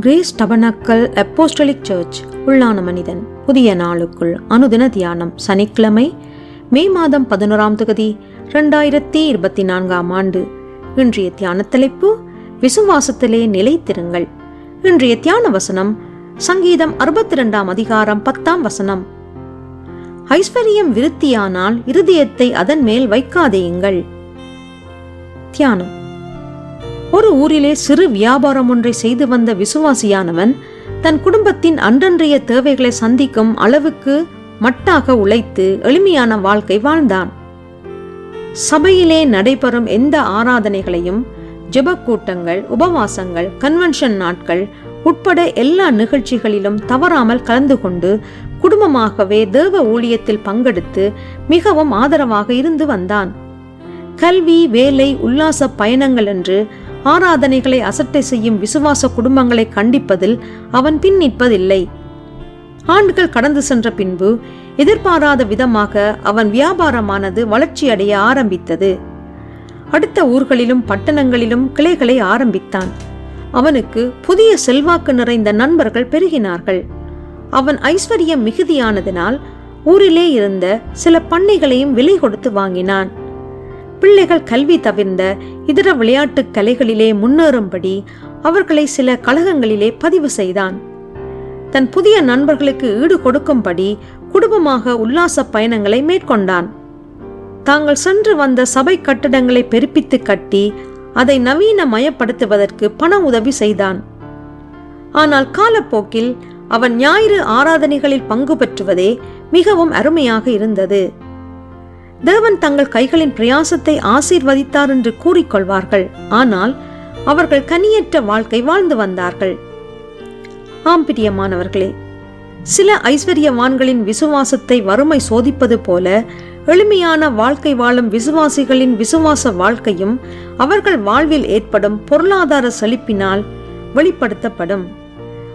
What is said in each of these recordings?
Grace tabernacle apostolic search உள்ளான மனிதன். புதிய நாளுக்குள் அனுதின தியானம் சனிக்கிழமை மே மாதம் பதினோராம் தொகுதி ரெண்டாயிரத்தி இருபத்தி நான்காம் ஆண்டு. இன்றைய தியான தலைப்பு விசுவாசத்திலே நிலைத்திருங்கள். இன்றைய தியான வசனம் சங்கீதம் அறுபத்தி ரெண்டாம் அதிகாரம் பத்தாம் வசனம். ஐஸ்வர்யம் விருத்தியானால் இருதயத்தை அதன் மேல் வைக்காதேயுங்கள். தியானம். ஒரு ஊரிலே சிறு வியாபாரம் ஒன்றை செய்து வந்த விசுவாசியானவன் தன் குடும்பத்தின் அன்றன்றைய தேவைகளை சந்திக்கும் அளவுக்கு மட்டாக உழைத்து எளிமையான வாழ்க்கை வாழ்ந்தான். சபையிலே நடைபெறும் எந்த ஆராதனைகளையும் ஜெபக்கூட்டங்கள் உபவாசங்கள் கன்வென்ஷன் நாட்கள் உட்பட எல்லா நிகழ்ச்சிகளிலும் தவறாமல் கலந்து கொண்டு குடும்பமாகவே தேவ ஊழியத்தில் பங்கெடுத்து மிகவும் ஆதரவாக இருந்து வந்தான். கல்வி வேலை உல்லாச பயணங்கள் என்று ஆராதனைகளை அசட்டை செய்யும் விசுவாச குடும்பங்களை கண்டிப்பதில் அவன் பின் நிற்பதில்லை. ஆண்டுகள் கடந்து சென்ற பின்பு எதிர்பாராத விதமாக அவன் வியாபாரமானது வளர்ச்சியடைய ஆரம்பித்தது. அடுத்த ஊர்களிலும் பட்டணங்களிலும் கிளைகளை ஆரம்பித்தான். அவனுக்கு புதிய செல்வாக்கு நிறைந்த நண்பர்கள் பெருகினார்கள். அவன் ஐஸ்வர்யம் மிகுதியானதினால் ஊரிலே இருந்த சில பண்ணைகளையும் விலை கொடுத்து வாங்கினான். பிள்ளைகள் கல்வி தவிர்ந்த இதர விளையாட்டுக் கலைகளிலே முன்னேறும்படி அவர்களை சில கழகங்களிலே பதிவு செய்தான். தன் புதிய நண்பர்களுக்கு ஈடு கொடுக்கும்படி குடும்பமாக உல்லாச பயணங்களை மேற்கொண்டான். தாங்கள் சென்று வந்த சபை கட்டடங்களை பெருப்பித்து கட்டி அதை நவீன மயப்படுத்துவதற்கு பண உதவி செய்தான். ஆனால் காலப்போக்கில் அவன் ஞாயிறு ஆராதனைகளில் பங்கு பெற்றுவதே மிகவும் அருமையாக இருந்தது. தேவன் தங்கள் கைகளின் பிரயாசத்தை ஆசீர்வதித்தார் என்று கூறிக்கொள்வார்கள். ஆனால் அவர்கள் கனியற்ற வாழ்க்கை வாழ்ந்து வந்தார்கள். ஆம் பிரியமானவர்களே சில ஐஸ்வர்யவான்களின் விசுவாசத்தை வறுமை சோதிப்பது போல எளிமையான வாழ்க்கை வாழும் விசுவாசிகளின் விசுவாச வாழ்க்கையும் அவர்கள் வாழ்வில் ஏற்படும் பொருளாதார செழிப்பினால் வெளிப்படுத்தப்படும்.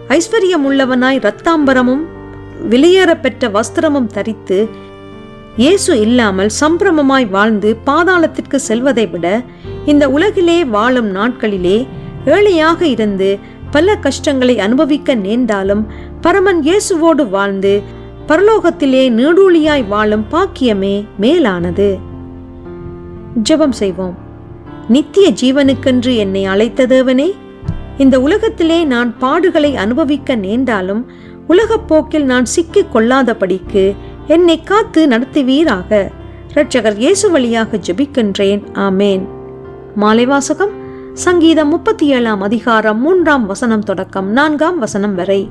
ஐஸ்வர்யமுள்ளவனாய் இரத்தாம்பரமும் வெளியேற பெற்ற வஸ்திரமும் தரித்து இயேசு இல்லாமல் சம்பிரமமாய் வாழ்ந்து பாதாளத்திற்கு செல்வதை விட இந்த உலகிலே வாழும் நாட்களிலே ஏழையாக இருந்து பல கஷ்டங்களை அனுபவிக்க நேர்ந்தாலும் பரமன் இயேசுவோடு வாழ்ந்து பரலோகத்திலே நீடூழியாய் வாழும் பாக்கியமே மேலானது. ஜெபம் செய்வோம். நித்திய ஜீவனுக்கென்று என்னை அழைத்த தேவனே இந்த உலகத்திலே நான் பாடுகளை அனுபவிக்க நேர்ந்தாலும் உலகப் போக்கில் நான் சிக்கிக் கொள்ளாதபடிக்கு என்னை காத்து நடத்துவீராக. இரட்சகர் இயேசு வழியாக ஜெபிக்கின்றேன். ஆமேன். மாலை வாசகம் சங்கீதம் முப்பத்தி ஏழாம் அதிகாரம் மூன்றாம் வசனம் தொடக்கம் நான்காம் வசனம் வரை.